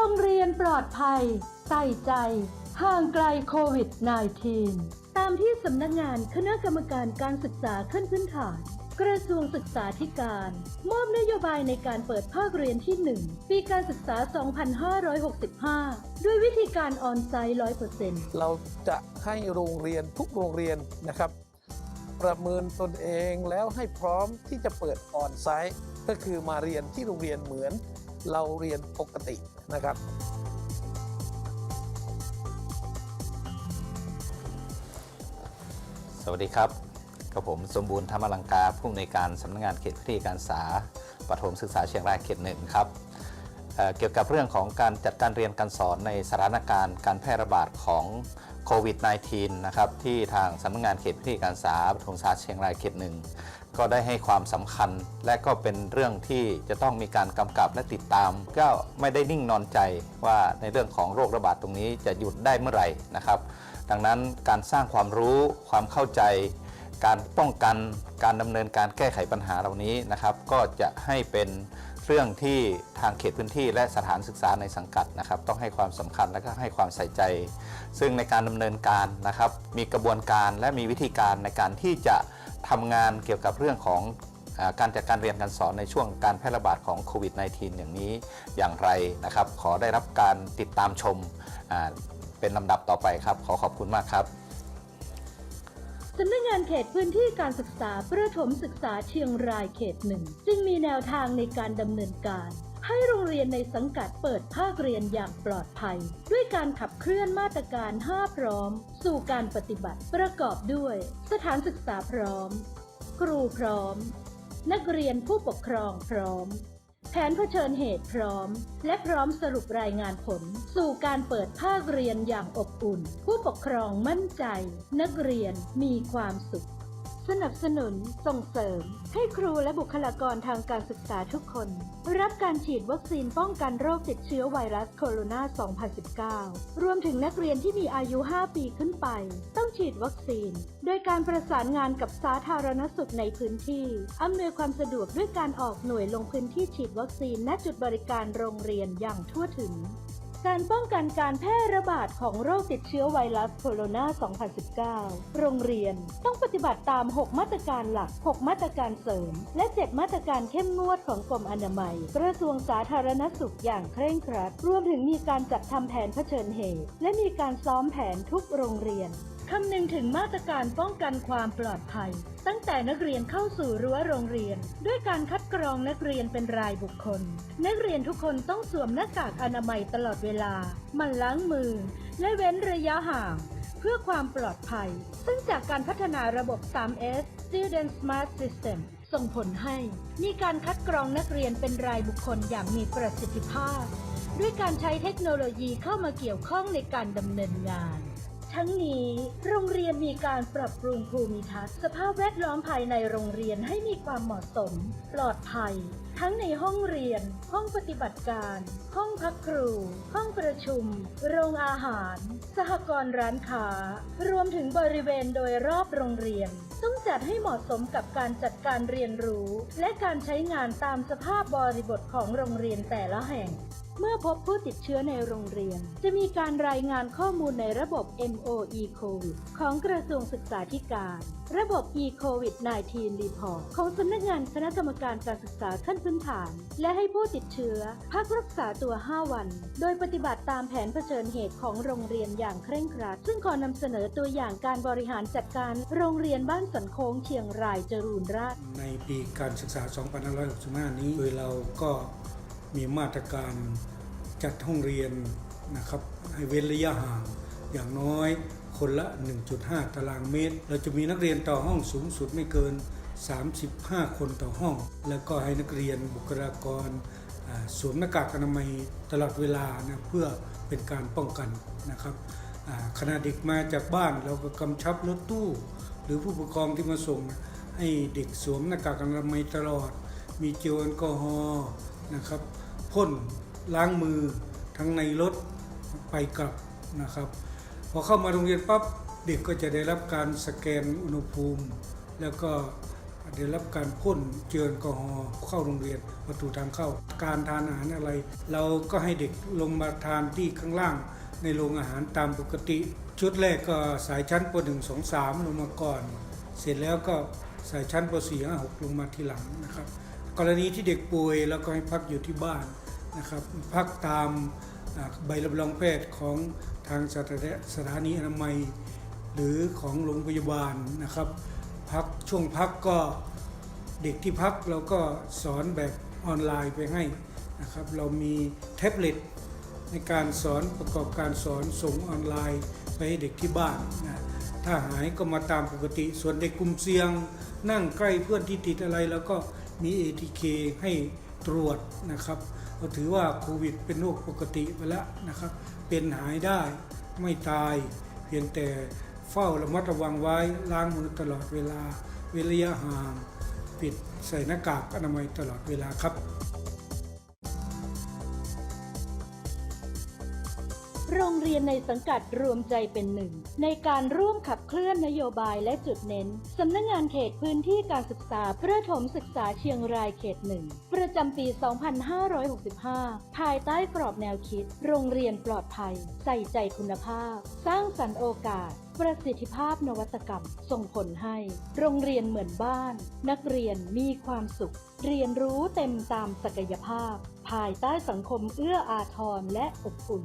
รงเรียนปลอดภัย ใส่ใจ ห่างไกลโควิด -19 ตามที่สำนักงานคณะกรรมการการศึกษาขั้นพื้นฐาน กระทรวงศึกษาธิการ มอบนโยบายในการเปิดภาคเรียนที่ 1 ปีการศึกษา 2565 ด้วยวิธีการออนไซต์ 100%เราจะให้โรงเรียนทุกโรงเรียนนะครับประเมินตนเองแล้วให้พร้อมที่จะเปิดออนไซต์ ก็คือมาเรียนที่โรงเรียนเหมือน เราเรียนปกติ นะครับ สวัสดีครับกับผมสมบูรณ์ธรรมลังกาผู้อำนวยการสำนักงานเขตพื้นที่การศึกษาปฐมศึกษาเชียงรายเขตหนึ่งครับ เเกี่ยวกับเรื่องของการจัดการเรียนการสอนในสถานการณ์การแพร่ระบาดของโควิด -19 นะครับที่ทางสำนักงานเขตพื้นที่การศึกษาประถมศึกษาเชียงรายเขตหนึ่งก็ได้ให้ความสำคัญ และก็เป็นเรื่องที่จะต้องมีการกำกับและติดตาม ก็ไม่ได้นิ่งนอนใจว่าในเรื่องของโรคระบาดตรงนี้จะหยุดได้เมื่อไหร่นะครับ ดังนั้นการสร้างความรู้ความเข้าใจ การป้องกันการดำเนินการแก้ไขปัญหาเหล่านี้นะครับ ก็จะให้เป็น รื่องที่ทางเขตพื้นที่และสถานศึกษาในสังกัดนะครับ ต้องให้ความสำคัญและก็ให้ความใส่ใจ ซึ่งในการดำเนินการนะครับ มีกระบวนการและมีวิธีการในการที่จะทำงานเกี่ยวกับเรื่องของการจัดการเรียนการสอนในช่วงการแพร่ระบาดของโควิด -19 อย่างนี้อย่างไรนะครับ ขอได้รับการติดตามชมเป็นลำดับต่อไปครับ ขอขอบคุณมากครับ สำนักงานเขตพื้นที่การศึกษาประถมศึกษาเชียงรายเขตหนึ่งจึงมีแนวทางในการดำเนินการ ให้โรงเรียนในสังกัดเปิดภาคเรียนอย่างปลอดภัย ด้วยการขับเคลื่อนมาตรการ 5 พร้อม สู่การปฏิบัติประกอบด้วย สถานศึกษาพร้อม ครูพร้อม นักเรียนผู้ปกครองพร้อม แผนเผชิญเหตุพร้อม และพร้อมสรุปรายงานผล สู่การเปิดภาคเรียนอย่างอบอุ่น ผู้ปกครองมั่นใจ นักเรียนมีความสุข สนับสนุนส่งเสริม ให้ครูและบุคลากรทางการศึกษาทุกคน รับการฉีดวัคซีนป้องกันโรคติดเชื้อไวรัสโคโรนา 2019 รวมถึงนักเรียนที่มีอายุ 5 ปีขึ้นไปต ฉีดวัคซีน โดยการประสานงานกับสาธารณสุขในพื้นที่ อำนวยความสะดวกด้วยการออกหน่วยลงพื้นที่ฉีดวัคซีนณจุดบริการโรงเรียนอย่างทั่วถึงการป้องกันการแพร่ระบาดของโรคติดเชื้อไวรัสโคโรนา 2019 โรงเรียนต้องปฏิบัติตาม 6 มาตรการหลัก 6 มาตรการเสริม และ 7 มาตรการเข้มงวดของกรมอนามัย กระทรวงสาธารณสุขอย่างเคร่งครัด รวมถึงมีการจัดทำแผนเผชิญเหตุ และมีการซ้อมแผนทุกโรงเรียน คำนึงถึงมาตรการป้องกันความปลอดภัย ตั้งแต่นักเรียนเข้าสู่รั้วโรงเรียน ด้วยการคัดกรองนักเรียนเป็นรายบุคคล นักเรียนทุกคนต้องสวมหน้ากากอนามัยตลอดเวลามันล้างมือ และเว้นระยะห่างเพื่อความปลอดภัย ซึ่งจากการพัฒนาระบบ 3S Student Smart System ส่งผลให้มีการคัดกรองนักเรียนเป็นรายบุคคลอย่างมีประสิทธิภาพ ด้วยการใช้เทคโนโลยีเข้ามาเกี่ยวข้องในการดำเนินงาน ทั้งนี้ โรงเรียนมีการปรับปรุงภูมิทัศน์ สภาพแวดล้อมภายในโรงเรียนให้มีความเหมาะสม ปลอดภัย ทั้งในห้องเรียน ห้องปฏิบัติการ ห้องพักครู ห้องประชุม โรงอาหาร สหกรณ์ร้านค้า รวมถึงบริเวณโดยรอบโรงเรียน ต้องจัดให้เหมาะสมกับการจัดการเรียนรู้ และการใช้งานตามสภาพบริบทของโรงเรียนแต่ละแห่ง เมื่อพบผู้ติดเชื้อในโรงเรียน จะมีการรายงานข้อมูลในระบบ MOE COVID ของกระทรวงศึกษาธิการ ระบบ e-COVID-19 Report ของสำนักงานคณะกรรมการการศึกษาขั้นพื้นฐาน และให้ผู้ติดเชื้อ พักรักษาตัว 5 วัน โดยปฏิบัติตามแผนเผชิญเหตุของโรงเรียนอย่างเคร่งครัด ซึ่งขอนำเสนอตัวอย่างการบริหารจัดการโรงเรียนบ้านสันโค้งเชียงรายจรูนราษฎร์ในปีการศึกษา 2565 นี้โดยเราก็มีมาตรการ จัดห้องเรียนนะครับให้เว้นระยะห่างอย่างน้อยคนละ 1.5 ตารางเมตร เราจะมีนักเรียนต่อห้องสูงสุดไม่เกิน 35 คนต่อห้อง แล้วก็ให้นักเรียนบุคลากรสวมหน้ากากอนามัยตลอดเวลานะเพื่อเป็นการป้องกันนะครับขณะเด็กมาจากบ้านเราก็กำชับรถตู้ หรือผู้ปกครองที่มาส่ง ให้เด็กสวมหน้ากากอนามัยตลอด มีเจลแอลกอฮอล์นะครับพ่น ล้างมือทั้งในรถไปกลับนะครับ พอเข้ามาโรงเรียนปั๊บเด็กก็จะได้รับการสแกนอุณหภูมิ แล้วก็ได้รับการพ่นเจลแอลกอฮอล์เข้าโรงเรียนประตูทางเข้า การทานอาหารอะไร เราก็ให้เด็กลงมาทานที่ข้างล่าง ในโรงอาหารตามปกติ ชุดแรกก็สายชั้นป .1 2 3 ลงมาก่อน เสร็จแล้วก็สายชั้นป .4 5 6 ลงมาทีหลังนะครับ กรณีที่เด็กป่วยเราก็ให้พักอยู่ที่บ้าน นะครับพักตามใบรับรองแพทย์ของทางสถาสถานีอนามัย หรือของโรงพยาบาลนะครับพักช่วงพักก็เด็กที่พักเราก็สอนแบบออนไลน์ไปให้นะครับเรามีแท็บเล็ตในการสอนประกอบการสอนส่งออนไลน์ไปให้เด็กที่บ้านนะถ้าหายก็มาตามปกติ ส่วนเด็กกลุ่มเสี่ยง นั่งใกล้เพื่อนที่ติดอะไรแล้วก็มี ATK ให้ ตรวจนะครับเราถือว่าโควิดเป็นโรคปกติไปแล้วนะครับ เป็นหายได้ไม่ตาย เพียงแต่เฝ้าระมัดระวังไว้ล้างมือตลอดเวลาเว้นระยะห่าง ปิดใส่หน้ากากอนามัยตลอดเวลาครับ โรงเรียนในสังกัดรวมใจเป็นหนึ่ง ในการร่วมขับเคลื่อนนโยบายและจุดเน้น สำนักงงานเขตพื้นที่การศึกษาประถมศึกษาเชียงรายเขตหนึ่ง ประจำปี 2565 ภายใต้กรอบแนวคิด โรงเรียนปลอดภัย ใส่ใจคุณภาพ สร้างสรรค์โอกาสประสิทธิภาพนวัตกรรม ส่งผลให้ โรงเรียนเหมือนบ้าน นักเรียนมีความสุข เรียนรู้เต็มตามศักยภาพ ภายใต้สังคมเอื้ออาทรและอบอุ่น